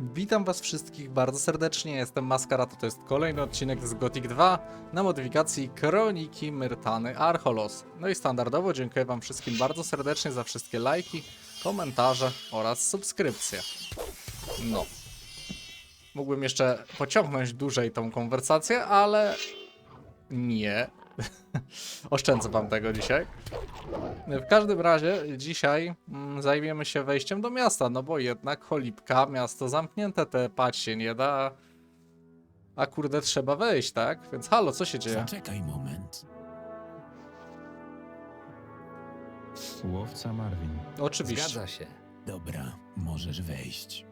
Witam was wszystkich bardzo serdecznie, jestem Maskarata, to jest kolejny odcinek z Gothic 2 na modyfikacji Kroniki Myrtany Archolos. No i standardowo dziękuję wam wszystkim bardzo serdecznie za wszystkie lajki, komentarze oraz subskrypcje. No. Mógłbym jeszcze pociągnąć dłużej tą konwersację, ale nie. Oszczędzę wam tego dzisiaj. W każdym razie dzisiaj mm, zajmiemy się wejściem do miasta, no bo jednak cholipka, miasto zamknięte, te pać się nie da. A kurde, trzeba wejść, tak? Więc halo, co się dzieje? Zaczekaj moment. Łowca Marvin. Oczywiście. Zgadza się. Dobra, możesz wejść.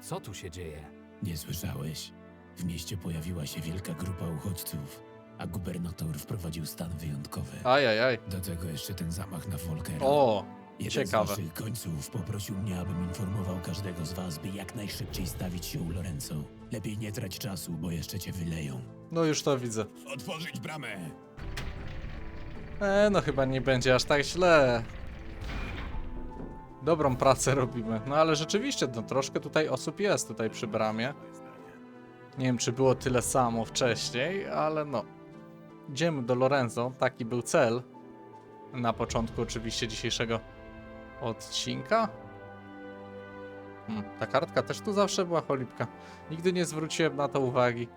Co tu się dzieje? Nie słyszałeś? W mieście pojawiła się wielka grupa uchodźców, a gubernator wprowadził stan wyjątkowy. Ajajaj. Do tego jeszcze ten zamach na Volkera. O, Jeden ciekawe. z waszych końców poprosił mnie, abym informował każdego z was, by jak najszybciej stawić się u Lorenzo. Lepiej nie trać czasu, bo jeszcze cię wyleją. no już to widzę. Otworzyć bramę! E, no chyba nie będzie aż tak źle. Dobrą pracę robimy. No ale rzeczywiście, no troszkę tutaj osób jest tutaj przy bramie. Nie wiem, czy było tyle samo wcześniej, ale no. Idziemy do Lorenzo, taki był cel. Na początku oczywiście dzisiejszego odcinka. Hmm, ta kartka też tu zawsze była cholipka. Nigdy nie zwróciłem na to uwagi.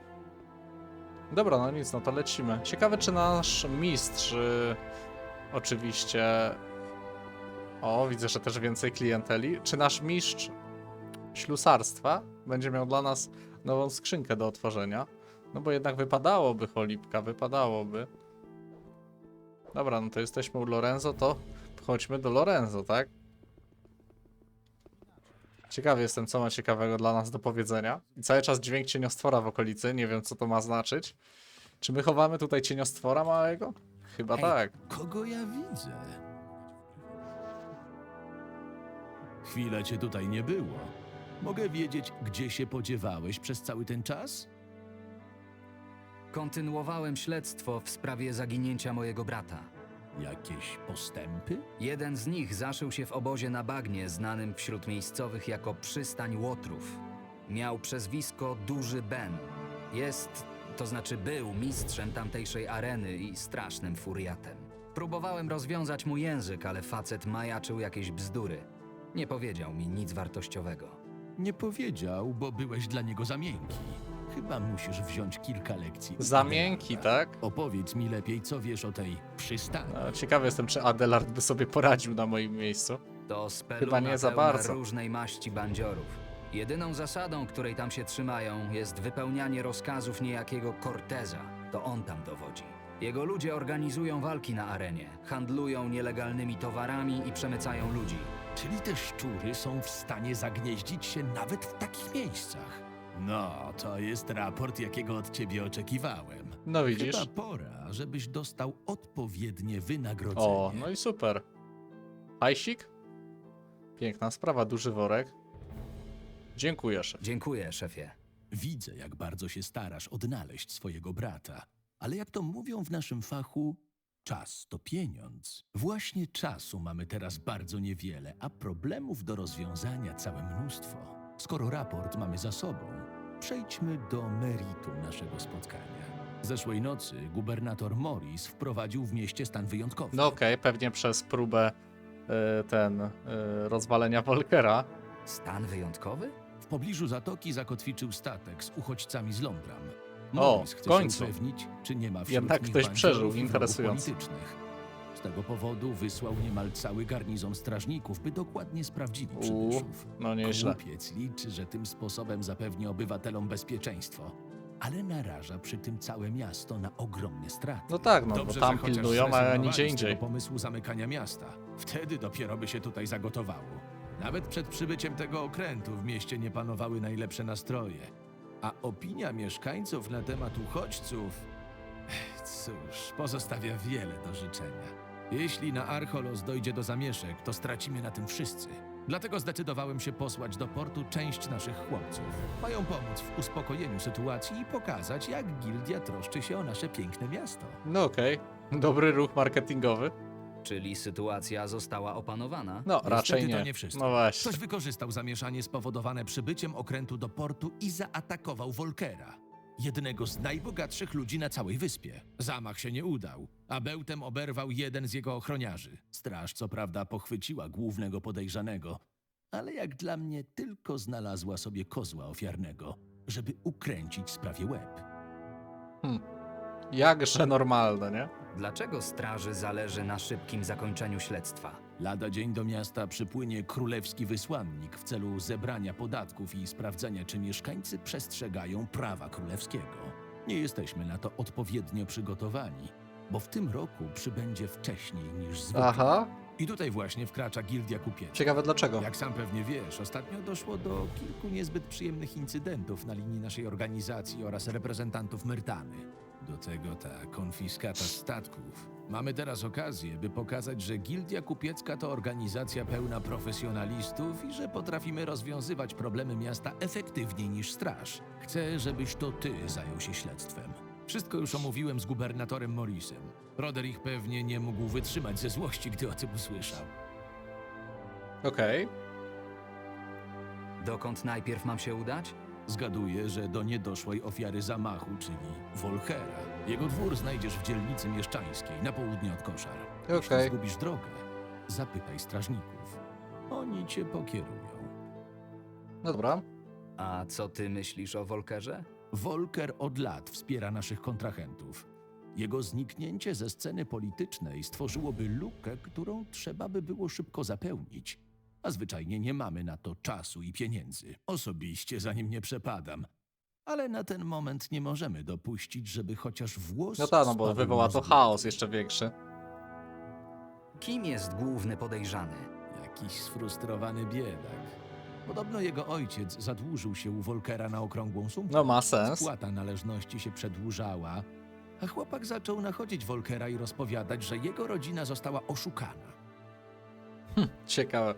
Dobra, no nic, no to lecimy. Ciekawe, czy nasz mistrz y, oczywiście... O, widzę, że też więcej klienteli. Czy nasz mistrz ślusarstwa będzie miał dla nas nową skrzynkę do otworzenia? No bo jednak wypadałoby, cholipka, wypadałoby. Dobra, no to jesteśmy u Lorenzo, to chodźmy do Lorenzo, tak? Ciekawy jestem, co ma ciekawego dla nas do powiedzenia. I cały czas dźwięk cieniostwora w okolicy, nie wiem co to ma znaczyć. Czy my chowamy tutaj cieniostwora małego? Chyba Hej. tak. Kogo ja widzę? Chwilę cię tutaj nie było. Mogę wiedzieć, gdzie się podziewałeś przez cały ten czas? Kontynuowałem śledztwo w sprawie zaginięcia mojego brata. Jakieś postępy? Jeden z nich zaszył się w obozie na bagnie, znanym wśród miejscowych jako przystań Łotrów. Miał przezwisko Duży Ben. Jest, to znaczy był mistrzem tamtejszej areny i strasznym furiatem. Próbowałem rozwiązać mu język, ale facet majaczył jakieś bzdury. Nie powiedział mi nic wartościowego. Nie powiedział, bo byłeś dla niego za miękki. Chyba musisz wziąć kilka lekcji. Za miękki, tak? Opowiedz mi lepiej, co wiesz o tej przystani. No, ciekawy jestem, czy Adelard by sobie poradził na moim miejscu. To speluna Chyba nie za pełna bardzo. różnej maści bandziorów. Jedyną zasadą, której tam się trzymają, jest wypełnianie rozkazów niejakiego Corteza. To on tam dowodzi. Jego ludzie organizują walki na arenie, handlują nielegalnymi towarami i przemycają ludzi. Czyli te szczury są w stanie zagnieździć się nawet w takich miejscach. No, to jest raport, jakiego od ciebie oczekiwałem. No widzisz? Chyba pora, żebyś dostał odpowiednie wynagrodzenie. O, no i super. Hajsik? Piękna sprawa, duży worek. Dziękuję, szef. Dziękuję, szefie. Widzę, jak bardzo się starasz odnaleźć swojego brata. Ale jak to mówią w naszym fachu, czas to pieniądz. Właśnie czasu mamy teraz bardzo niewiele, a problemów do rozwiązania całe mnóstwo. Skoro raport mamy za sobą, przejdźmy do meritum naszego spotkania. Zeszłej nocy gubernator Morris wprowadził w mieście stan wyjątkowy. No okej, pewnie przez próbę y, ten y, rozwalenia Volkera. Stan wyjątkowy? W pobliżu zatoki zakotwiczył statek z uchodźcami z Londram. O, Morris w chce końcu. się upewnić, czy nie ma wśród Jednak nich ktoś bandziorów przeżył, i wrogów interesujące. politycznych. Z tego powodu wysłał niemal cały garnizon strażników, by dokładnie sprawdzili przybyszów. no nieźle. Głupiec liczy, że tym sposobem zapewni obywatelom bezpieczeństwo, ale naraża przy tym całe miasto na ogromne straty. No tak, no Dobrze, bo tam że chociaż pilnują, a zrezygnowali nigdzie z indziej. Tego pomysłu zamykania miasta. Wtedy dopiero by się tutaj zagotowało. Nawet przed przybyciem tego okrętu w mieście nie panowały najlepsze nastroje. A opinia mieszkańców na temat uchodźców. Cóż, pozostawia wiele do życzenia. Jeśli na Archolos dojdzie do zamieszek, to stracimy na tym wszyscy. Dlatego zdecydowałem się posłać do portu część naszych chłopców. Mają pomóc w uspokojeniu sytuacji i pokazać, jak gildia troszczy się o nasze piękne miasto. No okej, dobry ruch marketingowy. Czyli sytuacja została opanowana? No, raczej Niestety nie. to nie wszystko. No właśnie. Ktoś wykorzystał zamieszanie spowodowane przybyciem okrętu do portu i zaatakował Volkera. Jednego z najbogatszych ludzi na całej wyspie. Zamach się nie udał, a bełtem oberwał jeden z jego ochroniarzy. Straż co prawda pochwyciła głównego podejrzanego, ale jak dla mnie tylko znalazła sobie kozła ofiarnego, żeby ukręcić sprawie łeb. Jakże normalne, nie? Dlaczego straży zależy na szybkim zakończeniu śledztwa? Lada dzień do miasta przypłynie królewski wysłannik w celu zebrania podatków i sprawdzenia, czy mieszkańcy przestrzegają prawa królewskiego. Nie jesteśmy na to odpowiednio przygotowani, bo w tym roku przybędzie wcześniej niż zwykle. Aha. I tutaj właśnie wkracza gildia kupiecka. Ciekawe dlaczego. Jak sam pewnie wiesz, ostatnio doszło do kilku niezbyt przyjemnych incydentów na linii naszej organizacji oraz reprezentantów Myrtany. Do tego ta konfiskata statków. Mamy teraz okazję, by pokazać, że Gildia Kupiecka to organizacja pełna profesjonalistów i że potrafimy rozwiązywać problemy miasta efektywniej niż straż. Chcę, żebyś to ty zajął się śledztwem. Wszystko już omówiłem z gubernatorem Morrisem. Roderick pewnie nie mógł wytrzymać ze złości, gdy o tym usłyszał. Okej. Dokąd najpierw mam się udać? Zgaduję, że do niedoszłej ofiary zamachu, czyli Volkera. Jego dwór znajdziesz w dzielnicy mieszczańskiej, na południe od koszar. Okej. Jeśli zgubisz drogę, zapytaj strażników. Oni cię pokierują. No dobra. A co ty myślisz o Volkerze? Volker od lat wspiera naszych kontrahentów. Jego zniknięcie ze sceny politycznej stworzyłoby lukę, którą trzeba by było szybko zapełnić. A zwyczajnie nie mamy na to czasu i pieniędzy. Osobiście za nim nie przepadam. Ale na ten moment nie możemy dopuścić, żeby chociaż włos. No tak, no bo spadł wywoła na to chaos jeszcze większy. Kim jest główny podejrzany? Jakiś sfrustrowany biedak. Podobno jego ojciec zadłużył się u Volkera na okrągłą sumę. No ma sens. Spłata należności się przedłużała, a chłopak zaczął nachodzić Volkera i rozpowiadać, że jego rodzina została oszukana. Ciekawe.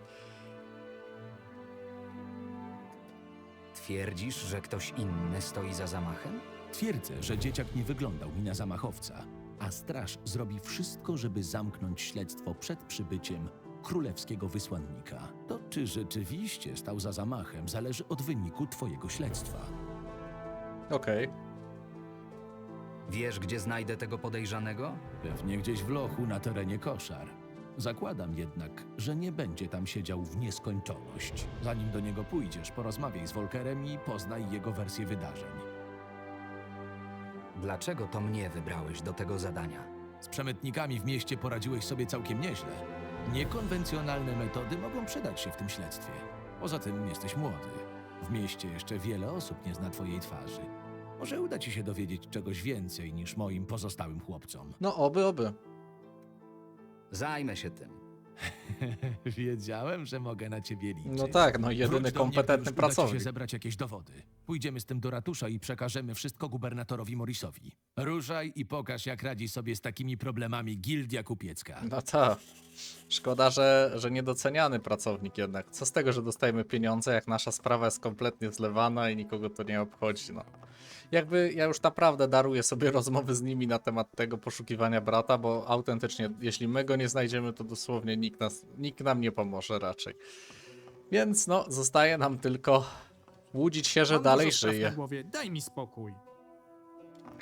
Twierdzisz, że ktoś inny stoi za zamachem? Twierdzę, że dzieciak nie wyglądał mi na zamachowca, a straż zrobi wszystko, żeby zamknąć śledztwo przed przybyciem królewskiego wysłannika. To, czy rzeczywiście stał za zamachem, zależy od wyniku twojego śledztwa. Okej. Wiesz, gdzie znajdę tego podejrzanego? Pewnie gdzieś w lochu na terenie koszar. Zakładam jednak, że nie będzie tam siedział w nieskończoność. Zanim do niego pójdziesz, porozmawiaj z Volkerem i poznaj jego wersję wydarzeń. Dlaczego to mnie wybrałeś do tego zadania? Z przemytnikami w mieście poradziłeś sobie całkiem nieźle. Niekonwencjonalne metody mogą przydać się w tym śledztwie. Poza tym jesteś młody. W mieście jeszcze wiele osób nie zna twojej twarzy. Może uda ci się dowiedzieć czegoś więcej niż moim pozostałym chłopcom. No oby, oby. Zajmę się tym. Wiedziałem, że mogę na ciebie liczyć. No tak, no Wróć jedyny do mnie, gdy kompetentny już uda ci się pracownik. zebrać jakieś dowody. Pójdziemy z tym do ratusza i przekażemy wszystko gubernatorowi Morrisowi. Ruszaj i pokaż, jak radzi sobie z takimi problemami Gildia Kupiecka. No tak. Szkoda, że, że niedoceniany pracownik jednak. Co z tego, że dostajemy pieniądze, jak nasza sprawa jest kompletnie zlewana i nikogo to nie obchodzi, no. Jakby ja już naprawdę daruję sobie rozmowy z nimi na temat tego poszukiwania brata, bo autentycznie, jeśli my go nie znajdziemy, to dosłownie nikt, nas, nikt nam nie pomoże raczej. Więc no, zostaje nam tylko łudzić się, że dalej żyje. Głowie. Daj mi spokój.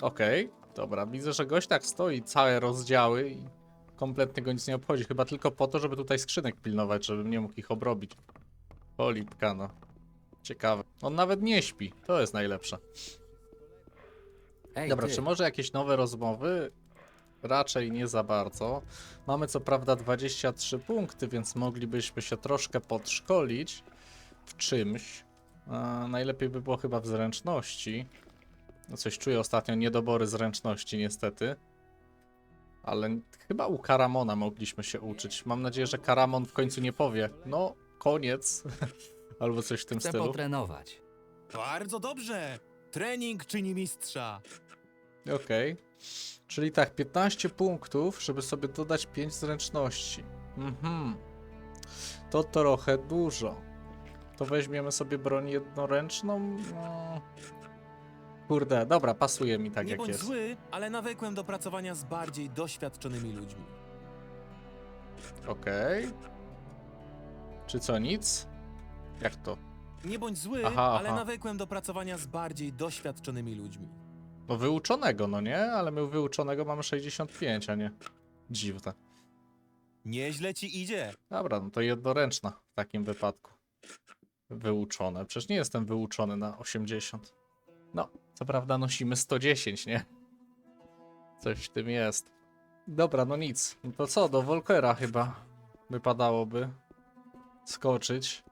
Okej, dobra, widzę, że gość tak stoi, całe rozdziały i kompletnie go nic nie obchodzi. Chyba tylko po to, żeby tutaj skrzynek pilnować, żebym nie mógł ich obrobić. O, lipka, no. Ciekawe. On nawet nie śpi, to jest najlepsze. Ej, Dobra, ty, czy może jakieś nowe rozmowy? Raczej nie za bardzo. Mamy co prawda 23 punkty, więc moglibyśmy się troszkę podszkolić w czymś. A, najlepiej by było chyba w zręczności. No coś czuję ostatnio, niedobory zręczności niestety. Ale chyba u Karamona mogliśmy się uczyć. Mam nadzieję, że Karamon w końcu nie powie, no koniec, albo coś w tym chcę stylu. potrenować. Bardzo dobrze! Trening czyni mistrza. Okej. Czyli tak, 15 punktów, żeby sobie dodać 5 zręczności. Mhm. To trochę dużo. To weźmiemy sobie broń jednoręczną. No. Kurde, dobra, pasuje mi tak Nie jak bądź jest. zły, ale nawykłem do pracowania z bardziej doświadczonymi ludźmi. Okej. Czy co, nic? Jak to? Nie bądź zły, Aha, ale aha. nawykłem do pracowania z bardziej doświadczonymi ludźmi. No wyuczonego, no nie? Ale my wyuczonego mamy 65, a nie. Dziwne. Nieźle ci idzie. Dobra, no to jednoręczna w takim wypadku. Wyuczone. Przecież nie jestem wyuczony na 80. No, co prawda nosimy 110, nie? Coś w tym jest. Dobra, no nic. No to co, do Volkera chyba wypadałoby skoczyć.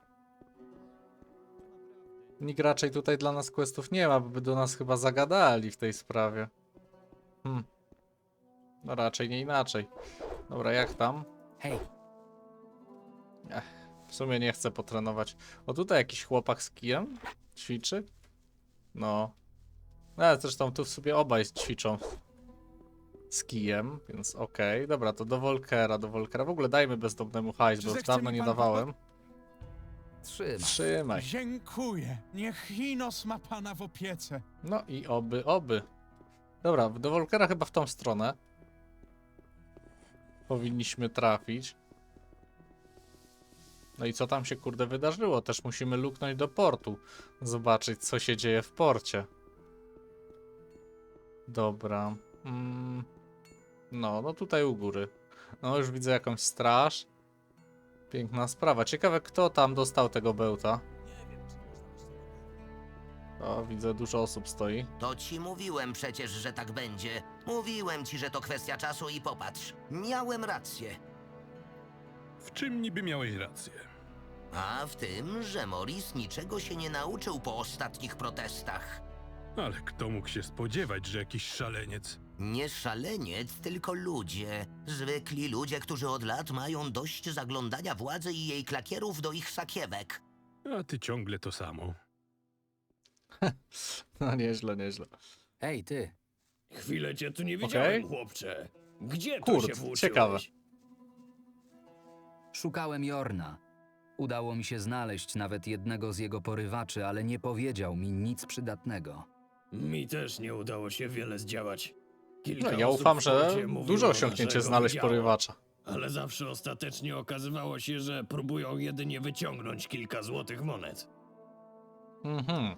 Nikt raczej tutaj dla nas questów nie ma, bo by do nas chyba zagadali w tej sprawie. Hmm. No raczej nie inaczej. Dobra, jak tam? Hej, W sumie nie chcę potrenować. O, tutaj jakiś chłopak z kijem ćwiczy. No. No, ale zresztą tu w sobie obaj ćwiczą z kijem, więc okej. Dobra, to do Volkera, do Volkera. W ogóle dajmy bezdomnemu hajs, bo już dawno nie dawałem. Trzymaj. Trzymaj. Dziękuję. Niech Hinos ma pana w opiece. No i oby, oby. Dobra, do Volkera chyba w tą stronę. Powinniśmy trafić. No i co tam się kurde wydarzyło? Też musimy luknąć do portu. Zobaczyć co się dzieje w porcie. Dobra. Mm. No, no tutaj u góry. No już widzę jakąś straż. Piękna sprawa. Ciekawe kto tam dostał tego bełta. O, widzę dużo osób stoi. To ci mówiłem przecież, że tak będzie. Mówiłem ci, że to kwestia czasu i popatrz. Miałem rację. W czym niby miałeś rację? A w tym, że Morris niczego się nie nauczył po ostatnich protestach. Ale kto mógł się spodziewać, że jakiś szaleniec... Nie szaleniec, tylko ludzie. Zwykli ludzie, którzy od lat mają dość zaglądania władzy i jej klakierów do ich sakiewek. A ty ciągle to samo. No nieźle, nieźle. Hej, ty. Chwilę cię tu nie widziałem, chłopcze. Gdzie tu Kurt, się włóczyłeś? ciekawe. Szukałem Jorna. Udało mi się znaleźć nawet jednego z jego porywaczy, ale nie powiedział mi nic przydatnego. Mi też nie udało się wiele zdziałać. Kilka No ja osób ufam, w że mówiło, dużo osiągnięcie znaleźć widziało, porywacza. Ale zawsze ostatecznie okazywało się, że próbują jedynie wyciągnąć kilka złotych monet. Mhm.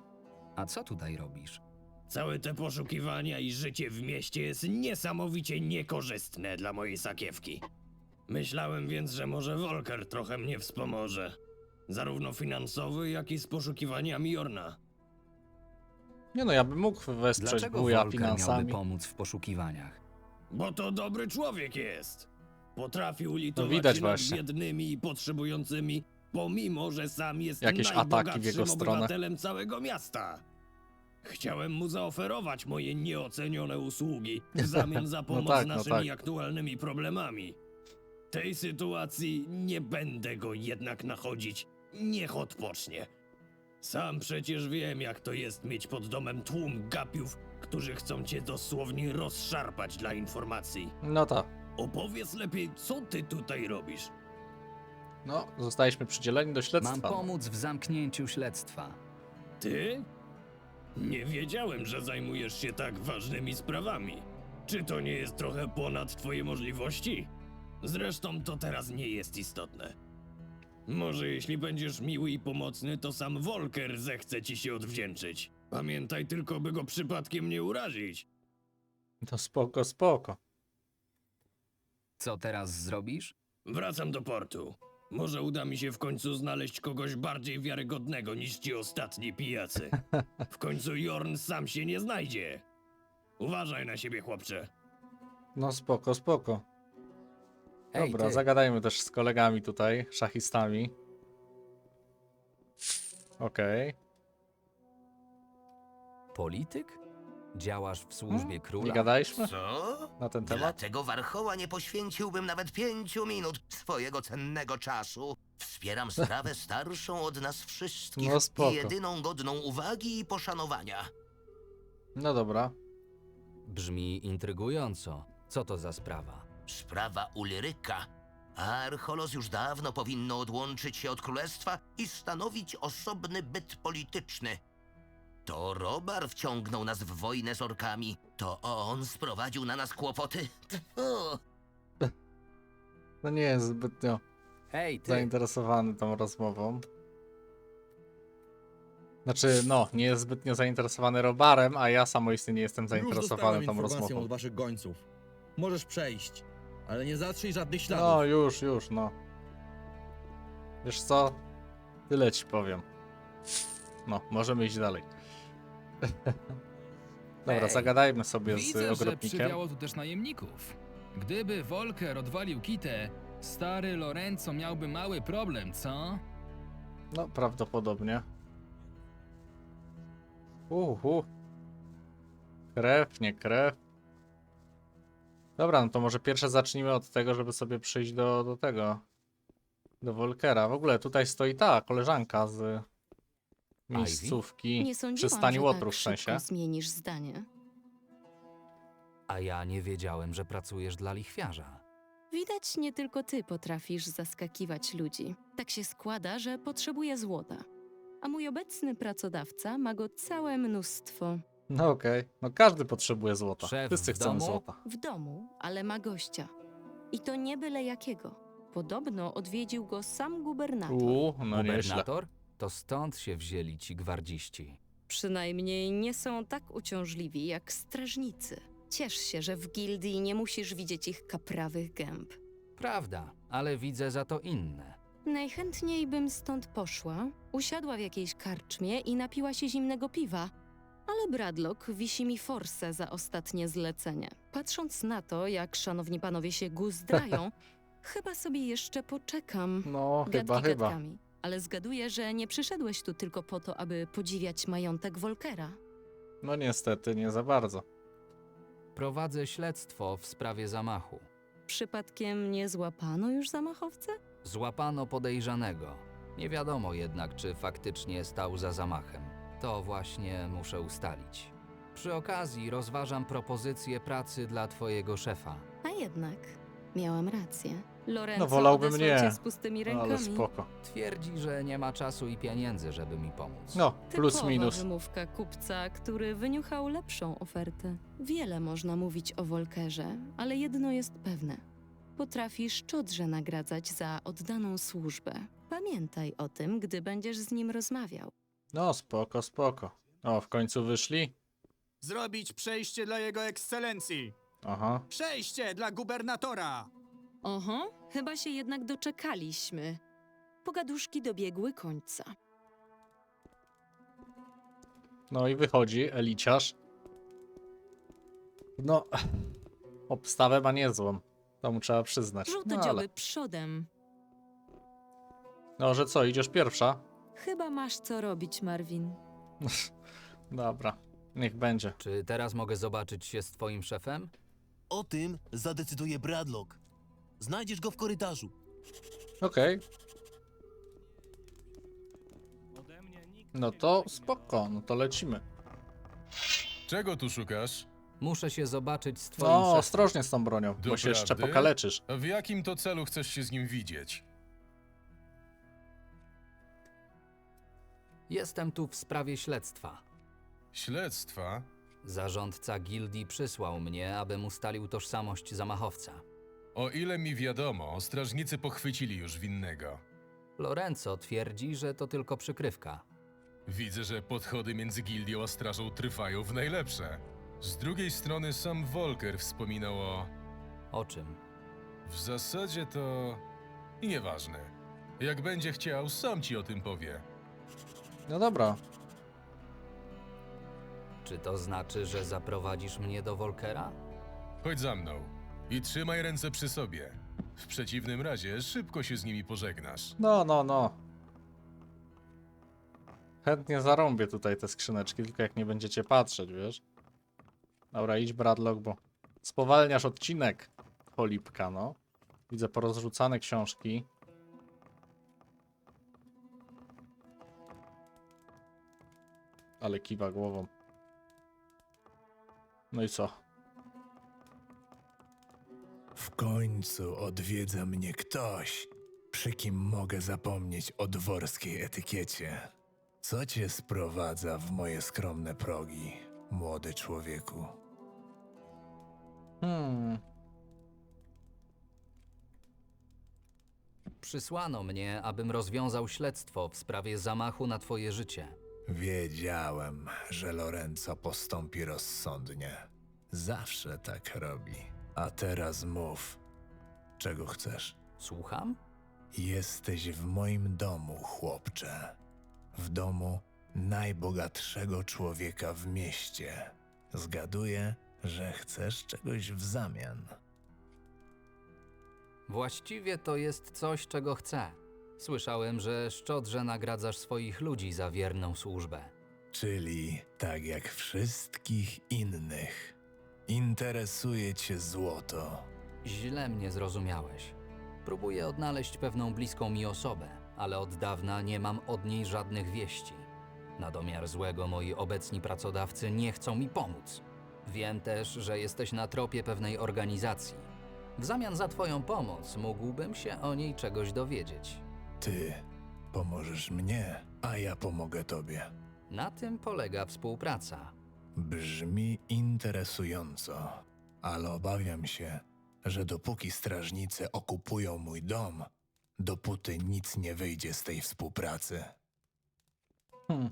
A co tutaj robisz? Całe te poszukiwania i życie w mieście jest niesamowicie niekorzystne dla mojej sakiewki. Myślałem więc, że może Volker trochę mnie wspomoże. Zarówno finansowy, jak i z poszukiwaniami Jorna. Nie no, ja bym mógł wesprzeć Dlaczego wuja miałby finansami. pomóc w poszukiwaniach? Bo to dobry człowiek jest. Potrafił litować No widać się nad właśnie. biednymi i potrzebującymi, pomimo że sam jest Jakieś ataki w najbogatszym jego stronę. obywatelem całego miasta. Chciałem mu zaoferować moje nieocenione usługi w zamian za pomoc tak, z no naszymi tak. aktualnymi problemami. Tej sytuacji nie będę go jednak nachodzić. Niech odpocznie. Sam przecież wiem, jak to jest mieć pod domem tłum gapiów, którzy chcą cię dosłownie rozszarpać dla informacji. No tak. Opowiedz lepiej, co ty tutaj robisz? No, zostaliśmy przydzieleni do Mam śledztwa. pomóc w zamknięciu śledztwa. Ty? Nie wiedziałem, że zajmujesz się tak ważnymi sprawami. Czy to nie jest trochę ponad twoje możliwości? Zresztą to teraz nie jest istotne. Może jeśli będziesz miły i pomocny, to sam Volker zechce ci się odwdzięczyć. Pamiętaj tylko, by go przypadkiem nie urazić. To spoko, spoko. Co teraz zrobisz? Wracam do portu. Może uda mi się w końcu znaleźć kogoś bardziej wiarygodnego niż ci ostatni pijacy. W końcu Jorn sam się nie znajdzie. Uważaj na siebie, chłopcze. No spoko, spoko. Hej, Dobra, ty. zagadajmy też z kolegami tutaj, szachistami. Okej. Polityk? Działasz w służbie Nie króla? gadaliśmy Co? na ten temat? Dlatego Warchoła nie poświęciłbym nawet pięciu minut swojego cennego czasu. Wspieram sprawę starszą od nas wszystkich No spoko. i jedyną godną uwagi i poszanowania. No dobra. Brzmi intrygująco. Co to za sprawa? Sprawa Ulyryka. Archolos już dawno powinno odłączyć się od królestwa i stanowić osobny byt polityczny. To Robar wciągnął nas w wojnę z orkami. To on sprowadził na nas kłopoty. Tfu. No nie jest zbytnio Hej, ty! zainteresowany tą rozmową. Znaczy, no, nie jest zbytnio zainteresowany robarem, a ja samoistnie nie jestem Już zainteresowany tą informację rozmową. od waszych gońców. Możesz przejść, ale nie zatrzyj żadnych śladów. No, już, już, no. Wiesz co? Tyle ci powiem. No, możemy iść dalej. Dobra, Ej, zagadajmy sobie Widzę, z że ogrodnikiem. przywiało tu też najemników. Gdyby Volker odwalił kitę, stary Lorenzo miałby mały problem, co? No, prawdopodobnie. Uhu. Krew, nie krew. Dobra, no to może pierwsze zacznijmy od tego, żeby sobie przyjść do, do tego. Do Volkera. W ogóle tutaj stoi ta koleżanka z miejscówki Nie sądziłam, przystani że Łotrów tak w sensie. zmienisz zdanie. A ja nie wiedziałem, że pracujesz dla lichwiarza. Widać, nie tylko ty potrafisz zaskakiwać ludzi. Tak się składa, że potrzebuję złota. A mój obecny pracodawca ma go całe mnóstwo. No okej. No każdy potrzebuje złota. Szef Wszyscy w chcemy domu? złota. W domu, ale ma gościa. I to nie byle jakiego. Podobno odwiedził go sam gubernator. Uuu, no nieźle. Gubernator? To stąd się wzięli ci gwardziści. Przynajmniej nie są tak uciążliwi jak strażnicy. Ciesz się, że w gildii nie musisz widzieć ich kaprawych gęb. Prawda, ale widzę za to inne. Najchętniej bym stąd poszła, usiadła w jakiejś karczmie i napiła się zimnego piwa. Ale Bradlock wisi mi forsę za ostatnie zlecenie. Patrząc na to, jak szanowni panowie się guzdrają, chyba sobie jeszcze poczekam. No, Gadki chyba, chyba. gadkami. Ale zgaduję, że nie przyszedłeś tu tylko po to, aby podziwiać majątek Volkera. No niestety, nie za bardzo. Prowadzę śledztwo w sprawie zamachu. Przypadkiem nie złapano już zamachowcę? Złapano podejrzanego. Nie wiadomo jednak, czy faktycznie stał za zamachem. To właśnie muszę ustalić. Przy okazji rozważam propozycję pracy dla twojego szefa. A jednak, miałam rację. Lorenzo No, wolałbym odesłał nie, cię z pustymi rękami. Ale spoko. Twierdzi, że nie ma czasu i pieniędzy, żeby mi pomóc. No, plus Typowa minus. wymówka kupca, który wyniuchał lepszą ofertę. Wiele można mówić o Volkerze, ale jedno jest pewne. Potrafi szczodrze nagradzać za oddaną służbę. Pamiętaj o tym, gdy będziesz z nim rozmawiał. No, spoko, spoko. O, w końcu wyszli? Zrobić przejście dla jego ekscelencji! Aha. Przejście dla gubernatora! Oho, chyba się jednak doczekaliśmy. Pogaduszki dobiegły końca. No i wychodzi Eliciarz. No, obstawę ma niezłą. To mu trzeba przyznać. No, Żółtodzioły ale... przodem. no, że co, idziesz pierwsza? Chyba masz co robić, Marvin. Dobra, niech będzie. Czy teraz mogę zobaczyć się z twoim szefem? O tym zadecyduje Bradlock. Znajdziesz go w korytarzu. Okej. No to spoko, no to lecimy. Czego tu szukasz? Muszę się zobaczyć z twoim No, szefem. ostrożnie z tą bronią, bo się jeszcze Doprawdy? pokaleczysz. W jakim to celu chcesz się z nim widzieć? Jestem tu w sprawie śledztwa. Śledztwa? Zarządca gildii przysłał mnie, abym ustalił tożsamość zamachowca. O ile mi wiadomo, strażnicy pochwycili już winnego. Lorenzo twierdzi, że to tylko przykrywka. Widzę, że podchody między gildią a strażą trwają w najlepsze. Z drugiej strony sam Volker wspominał o... O czym? W zasadzie to... Nieważne. Jak będzie chciał, sam ci o tym powie. No dobra. Czy to znaczy, że zaprowadzisz mnie do Volkera? Chodź za mną i trzymaj ręce przy sobie. W przeciwnym razie szybko się z nimi pożegnasz. No, no, no. Chętnie zarąbię tutaj te skrzyneczki, tylko jak nie będziecie patrzeć, wiesz? Dobra, idź Bradlock, bo spowalniasz odcinek. Polipka, no. Widzę porozrzucane książki. Ale kiwa głową. No i co? W końcu odwiedza mnie ktoś, przy kim mogę zapomnieć o dworskiej etykiecie. Co cię sprowadza w moje skromne progi, młody człowieku? Hmm. Przysłano mnie, abym rozwiązał śledztwo w sprawie zamachu na twoje życie. Wiedziałem, że Lorenzo postąpi rozsądnie. Zawsze tak robi. A teraz mów, czego chcesz. Słucham? Jesteś w moim domu, chłopcze. W domu najbogatszego człowieka w mieście. Zgaduję, że chcesz czegoś w zamian. Właściwie to jest coś, czego chcę. Słyszałem, że szczodrze nagradzasz swoich ludzi za wierną służbę. Czyli tak jak wszystkich innych. Interesuje cię złoto. Źle mnie zrozumiałeś. Próbuję odnaleźć pewną bliską mi osobę, ale od dawna nie mam od niej żadnych wieści. Na domiar złego moi obecni pracodawcy nie chcą mi pomóc. Wiem też, że jesteś na tropie pewnej organizacji. W zamian za twoją pomoc mógłbym się o niej czegoś dowiedzieć. Ty pomożesz mnie, a ja pomogę tobie. Na tym polega współpraca. Brzmi interesująco, ale obawiam się, że dopóki strażnicy okupują mój dom, dopóty nic nie wyjdzie z tej współpracy. Hmm.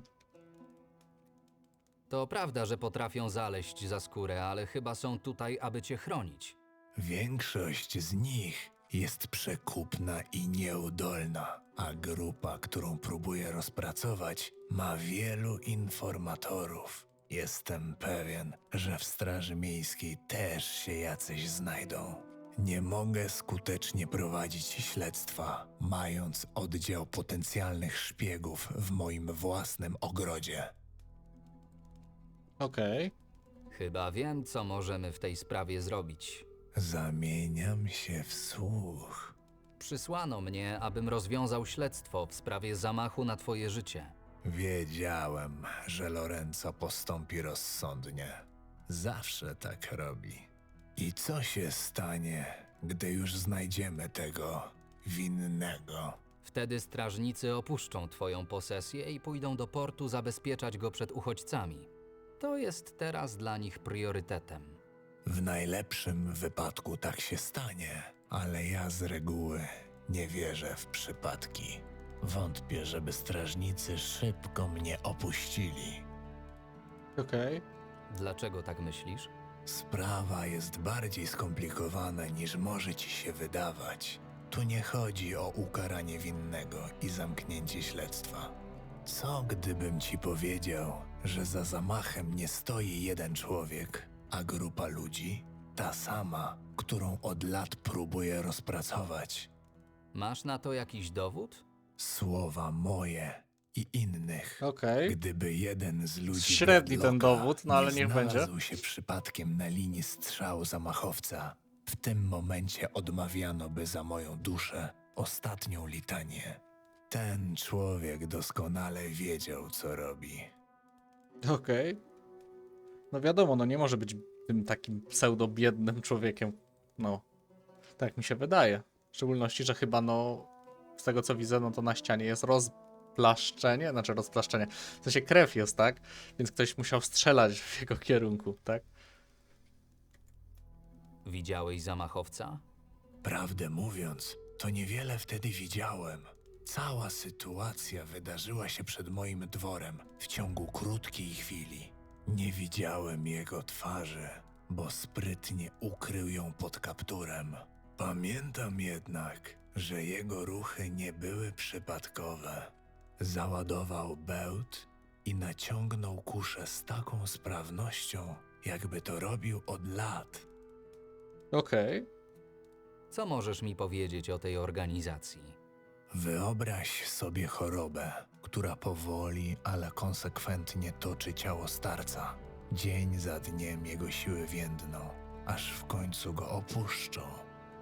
To prawda, że potrafią zaleść za skórę, ale chyba są tutaj, aby cię chronić. Większość z nich jest przekupna i nieudolna, a grupa, którą próbuję rozpracować, ma wielu informatorów. Jestem pewien, że w Straży Miejskiej też się jacyś znajdą. Nie mogę skutecznie prowadzić śledztwa, mając oddział potencjalnych szpiegów w moim własnym ogrodzie. Okej. Chyba wiem, co możemy w tej sprawie zrobić. Zamieniam się w słuch. Przysłano mnie, abym rozwiązał śledztwo w sprawie zamachu na twoje życie. Wiedziałem, że Lorenzo postąpi rozsądnie. Zawsze tak robi. I co się stanie, gdy już znajdziemy tego winnego? Wtedy strażnicy opuszczą twoją posesję i pójdą do portu zabezpieczać go przed uchodźcami. To jest teraz dla nich priorytetem. W najlepszym wypadku tak się stanie, ale ja z reguły nie wierzę w przypadki. Wątpię, żeby strażnicy szybko mnie opuścili. Okej. Dlaczego tak myślisz? Sprawa jest bardziej skomplikowana niż może ci się wydawać. Tu nie chodzi o ukaranie winnego i zamknięcie śledztwa. Co gdybym ci powiedział, że za zamachem nie stoi jeden człowiek, a grupa ludzi, ta sama, którą od lat próbuję rozpracować? Masz na to jakiś dowód? Słowa moje i innych. Okej. Gdyby jeden z ludzi Średni ten dowód, no ale nie niech będzie. znalazł się przypadkiem na linii strzału zamachowca, w tym momencie odmawiano by za moją duszę ostatnią litanię. Ten człowiek doskonale wiedział, co robi. Okej. No wiadomo, no nie może być tym takim pseudo-biednym człowiekiem. No, tak mi się wydaje. W szczególności, że chyba no, z tego co widzę, no to na ścianie jest rozplaszczenie, znaczy rozplaszczenie, w sensie krew jest, tak? Więc ktoś musiał strzelać w jego kierunku, tak? Widziałeś zamachowca? Prawdę mówiąc, to niewiele wtedy widziałem. Cała sytuacja wydarzyła się przed moim dworem w ciągu krótkiej chwili. Nie widziałem jego twarzy, bo sprytnie ukrył ją pod kapturem. Pamiętam jednak, że jego ruchy nie były przypadkowe. Załadował bełt i naciągnął kuszę z taką sprawnością, jakby to robił od lat. Okej. Co możesz mi powiedzieć o tej organizacji? Wyobraź sobie chorobę, która powoli, ale konsekwentnie toczy ciało starca. Dzień za dniem jego siły więdną, aż w końcu go opuszczą.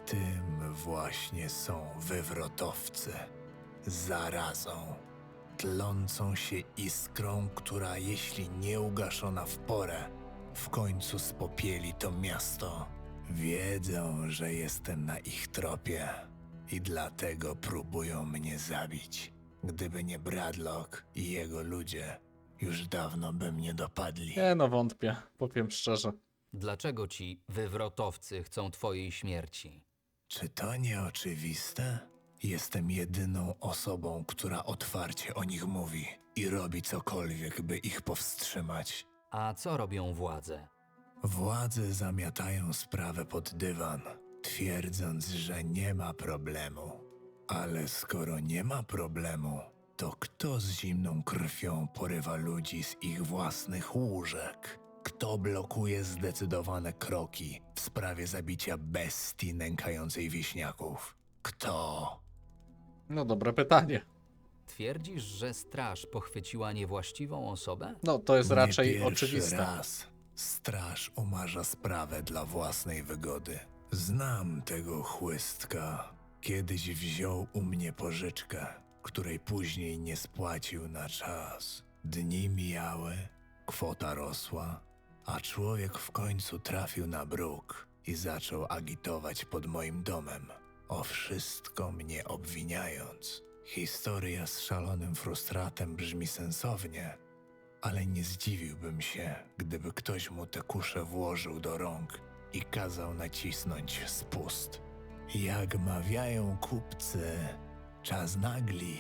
Tym właśnie są wywrotowcy. Zarazą. Tlącą się iskrą, która jeśli nie ugaszona w porę, w końcu spopieli to miasto. Wiedzą, że jestem na ich tropie i dlatego próbują mnie zabić. Gdyby nie Bradlock i jego ludzie, już dawno by mnie dopadli. Nie no, wątpię, powiem szczerze. Dlaczego ci wywrotowcy chcą twojej śmierci? Czy to nie oczywiste? Jestem jedyną osobą, która otwarcie o nich mówi i robi cokolwiek, by ich powstrzymać. A co robią władze? Władze zamiatają sprawę pod dywan, twierdząc, że nie ma problemu. Ale skoro nie ma problemu, to kto z zimną krwią porywa ludzi z ich własnych łóżek? Kto blokuje zdecydowane kroki w sprawie zabicia bestii nękającej wieśniaków? Kto? No dobre pytanie. Twierdzisz, że straż pochwyciła niewłaściwą osobę? No to jest raczej nie pierwszy oczywiste. raz straż umarza sprawę dla własnej wygody. Znam tego chłystka. Kiedyś wziął u mnie pożyczkę, której później nie spłacił na czas. Dni mijały, kwota rosła, a człowiek w końcu trafił na bruk i zaczął agitować pod moim domem, o wszystko mnie obwiniając. Historia z szalonym frustratem brzmi sensownie, ale nie zdziwiłbym się, gdyby ktoś mu tę kuszę włożył do rąk i kazał nacisnąć spust. Jak mawiają kupcy, czas nagli,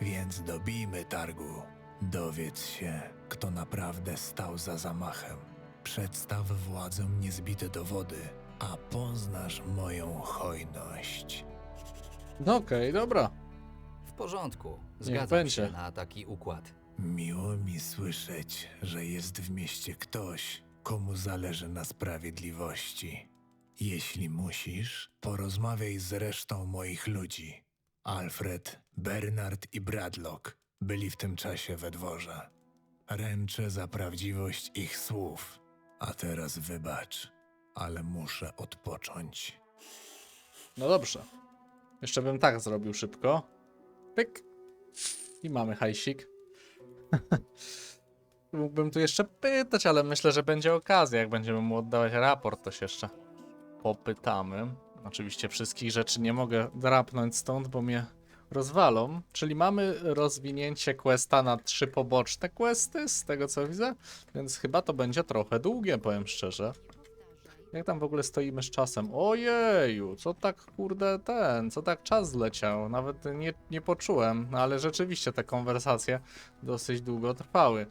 więc dobijmy targu. Dowiedz się, kto naprawdę stał za zamachem. Przedstaw władzom niezbite dowody, a poznasz moją hojność. No okej, dobra. W porządku. Zgadzam będzie. się na taki układ. Miło mi słyszeć, że jest w mieście ktoś, komu zależy na sprawiedliwości. Jeśli musisz, porozmawiaj z resztą moich ludzi. Alfred, Bernard i Bradlock byli w tym czasie we dworze. Ręczę za prawdziwość ich słów. A teraz wybacz, ale muszę odpocząć. No dobrze. Jeszcze bym tak zrobił szybko. Pyk. I mamy hajsik. Mógłbym tu jeszcze pytać, ale myślę, że będzie okazja. Jak będziemy mu oddawać raport, to się jeszcze popytamy. Oczywiście wszystkich rzeczy nie mogę drapnąć stąd, bo mnie rozwalą. Czyli mamy rozwinięcie questa na trzy poboczne questy, z tego co widzę. Więc chyba to będzie trochę długie, powiem szczerze. Jak tam w ogóle stoimy z czasem? Ojeju, co tak kurde ten, co tak czas zleciał? Nawet nie, nie poczułem, no ale rzeczywiście te konwersacje dosyć długo trwały.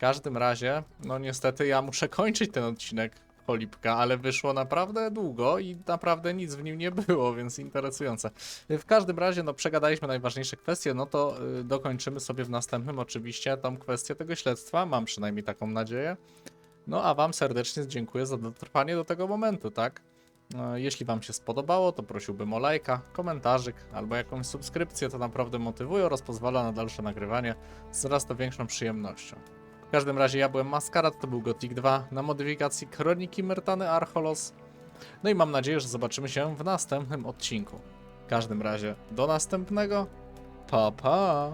Każdym razie, no niestety ja muszę kończyć ten odcinek Polipka, ale wyszło naprawdę długo i naprawdę nic w nim nie było, więc interesujące. W każdym razie, no przegadaliśmy najważniejsze kwestie, no to y, dokończymy sobie w następnym oczywiście tą kwestię tego śledztwa, mam przynajmniej taką nadzieję. No a Wam serdecznie dziękuję za dotrwanie do tego momentu, tak? No, Jeśli Wam się spodobało, to prosiłbym o lajka, komentarzyk albo jakąś subskrypcję, to naprawdę motywuje oraz pozwala na dalsze nagrywanie z coraz to większą przyjemnością. W każdym razie ja byłem Maskarat, to był Gothic 2 na modyfikacji Kroniki Myrtany Archolos. No i mam nadzieję, że zobaczymy się w następnym odcinku. W każdym razie do następnego. Pa pa!